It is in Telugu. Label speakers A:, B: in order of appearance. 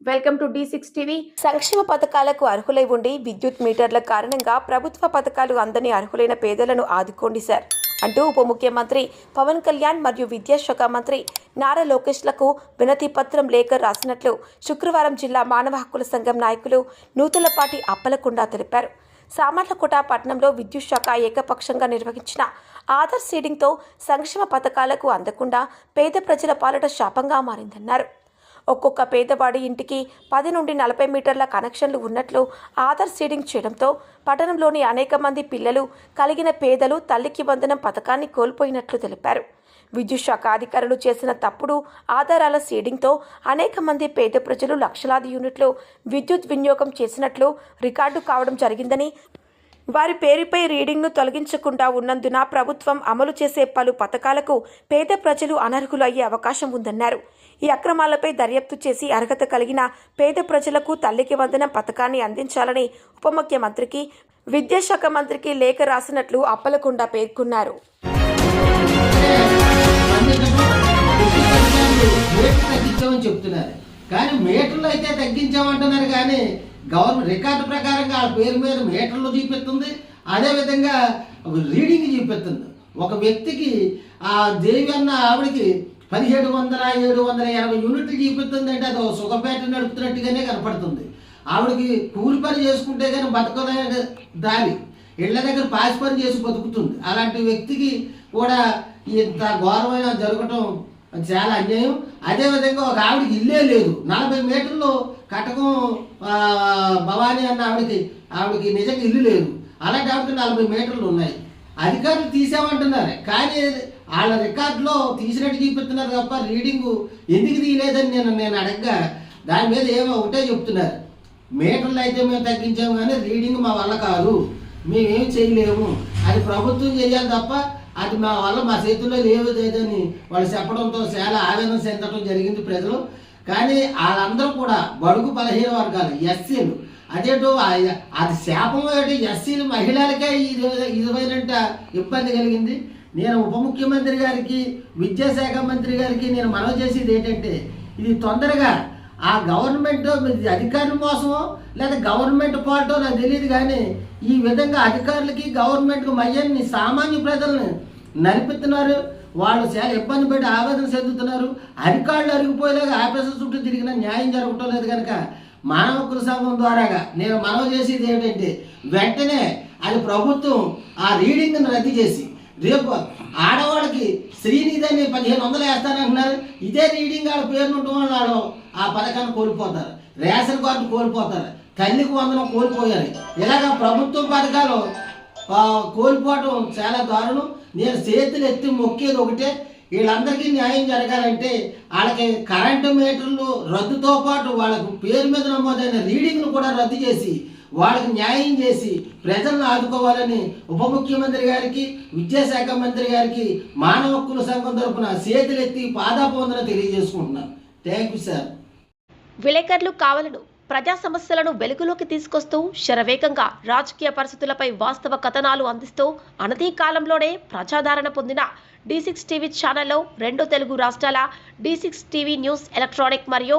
A: Welcome to D six TV. సంక్షేమ పథకాలకు అర్హులై ఉండి విద్యుత్ మీటర్ల కారణంగా ప్రభుత్వ పథకాలు అందని అర్హులైన పేదలను ఆదుకోండి సార్ అంటూ ఉప ముఖ్యమంత్రి పవన్ కళ్యాణ్ మరియు విద్యాశాఖ మంత్రి నారా లోకేష్లకు వినతి పత్రం లేఖ రాసినట్లు శుక్రవారం జిల్లా మానవ హక్కుల సంఘం నాయకులు నూతలపాటి అప్పలకుండా తెలిపారు. సామర్లకోట పట్టణంలో విద్యుత్ శాఖ ఏకపక్షంగా నిర్వహించిన ఆధార్ సీడింగ్తో సంక్షేమ పథకాలకు అందకుండా పేద ప్రజల పాలట శాపంగా మారిందన్నారు. ఒక్కొక్క పేదవాడి ఇంటికి పది నుండి నలభై మీటర్ల కనెక్షన్లు ఉన్నట్లు ఆధార్ సీడింగ్ చేయడంతో పట్టణంలోని అనేక మంది పిల్లలు కలిగిన పేదలు తల్లికి వందనం పథకాన్ని కోల్పోయినట్లు తెలిపారు. విద్యుత్ శాఖ అధికారులు చేసిన తప్పుడు ఆధారాల సీడింగ్తో అనేక మంది పేద ప్రజలు లక్షలాది యూనిట్లు విద్యుత్ వినియోగం చేసినట్లు రికార్డు కావడం జరిగిందని వారి పేరుపై రీడింగ్ను తొలగించకుండా ఉన్నందున ప్రభుత్వం అమలు చేసే పలు పథకాలకు పేద ప్రజలు అనర్హులు అయ్యే అవకాశం ఉందన్నారు. ఈ అక్రమాలపై దర్యాప్తు చేసి అర్హత కలిగిన పేద ప్రజలకు తల్లికి వందనం పథకాన్ని అందించాలని ఉప ముఖ్యమంత్రికి విద్యాశాఖ మంత్రికి లేఖ రాసినట్లు అప్పలకొండ పేర్కొన్నారు.
B: చెప్తున్నారు. కానీ మీటర్లు అయితే తగ్గించామంటున్నారు కానీ గవర్నమెంట్ రికార్డు ప్రకారంగా ఆ పేరు మీద మీటర్లు చూపిస్తుంది. అదేవిధంగా రీడింగ్ చూపిస్తుంది. ఒక వ్యక్తికి ఆ దేవి అన్న ఆవిడకి పదిహేడు వందల ఏడు వందల ఎనభై యూనిట్లు చూపిస్తుంది అంటే అది ఒక సుఖపేట నడుపుతున్నట్టుగానే కనపడుతుంది. ఆవిడకి కూలి పని చేసుకుంటే కానీ బతకలే దారి. ఇళ్ళ దగ్గర పాసి పని చేసి బతుకుతుంది. అలాంటి వ్యక్తికి కూడా ఇంత ఘోరమైన జరగటం చాలా అన్యాయం. అదేవిధంగా ఒక ఆవిడకి ఇల్లే లేదు. నలభై మీటర్లు కటకం భవానీ అన్న ఆవిడకి ఆవిడకి నిజంగా ఇల్లు లేదు. అలాంటి ఆవిడకి నలభై మీటర్లు ఉన్నాయి. అధికారులు తీసామంటున్నారు. కానీ వాళ్ళ రికార్డులో తీసినట్టు చూపిస్తున్నారు తప్ప రీడింగ్ ఎందుకు తీయలేదని నేను నేను అడగగా దాని మీద ఏమో ఒకటే చెప్తున్నారు. మీటర్లు అయితే మేము తగ్గించాము కానీ రీడింగ్ మా వల్ల కాదు. మేమేం చేయలేము. అది ప్రభుత్వం చేయాలి తప్ప అది మా వల్ల మా చేతుల్లో లేవు లేదని వాళ్ళు చెప్పడంతో చాలా ఆవేదన చెందడం జరిగింది ప్రజలు. కానీ వాళ్ళందరూ కూడా బడుగు బలహీన వర్గాలు ఎస్సీలు. అదేంటో అది శాపం ఏంటి ఎస్సీలు మహిళలకే ఇది ఇదివైనంట ఇబ్బంది కలిగింది. నేను ఉప ముఖ్యమంత్రి గారికి విద్యాశాఖ మంత్రి గారికి నేను మనవి చేసేది ఏంటంటే ఇది తొందరగా ఆ గవర్నమెంట్ అధికారుల మోసమో లేదా గవర్నమెంట్ పాటో నాకు తెలియదు కానీ ఈ విధంగా అధికారులకి గవర్నమెంట్కి మయ్యాన్ని సామాన్య ప్రజలను నడిపిస్తున్నారు. వాళ్ళు చాలా ఇబ్బంది పెట్టి ఆవేదన చెందుతున్నారు. అధికారులు అరిగిపోయేలాగా ఆఫీసర్ చుట్టూ తిరిగిన న్యాయం జరగటం లేదు కనుక మానవ హక్కుల సంఘం ద్వారాగా నేను మనవి చేసేది ఏంటంటే వెంటనే అది ప్రభుత్వం ఆ రీడింగ్ను రద్దు చేసి రేపు ఆడవాళ్ళకి శ్రీనిధి అని పదిహేను వందలు వేస్తానంటున్నారు. ఇదే రీడింగ్ ఆడ పేరు ఉండడం వల్ల వాళ్ళు ఆ పథకాన్ని కోల్పోతారు. రేషన్ కార్డు కోల్పోతారు. తల్లికి వందనం కోల్పోయారు. ఇలాగ ప్రభుత్వ పథకాలు కోల్పోవడం చాలా దారుణం. నేను చేతులు ఎత్తి మొక్కేది ఒకటే. వీళ్ళందరికీ న్యాయం జరగాలంటే వాళ్ళకి కరెంటు మీటర్లు రద్దుతో పాటు వాళ్ళకు పేరు మీద నమోదైన రీడింగ్ను కూడా రద్దు చేసి వాళ్ళకి న్యాయం చేసి ప్రజలను ఆదుకోవాలని ఉప ముఖ్యమంత్రి గారికి విద్యాశాఖ మంత్రి గారికి మానవ హక్కుల సంఘం తరఫున చేతులెత్తి పాదాపోందన తెలియజేసుకుంటున్నాను థ్యాంక్ యూ సార్
A: విలేకరులు కావాలను ప్రజా సమస్యలను వెలుగులోకి తీసుకొస్తూ శరవేగంగా రాజకీయ పరిస్థితులపై వాస్తవ కథనాలు అందిస్తూ అనతి కాలంలోనే ప్రజాదరణ పొందిన డి సిక్స్ టీవీ ఛానల్లో రెండు తెలుగు రాష్ట్రాల D six TV news electronic మరియు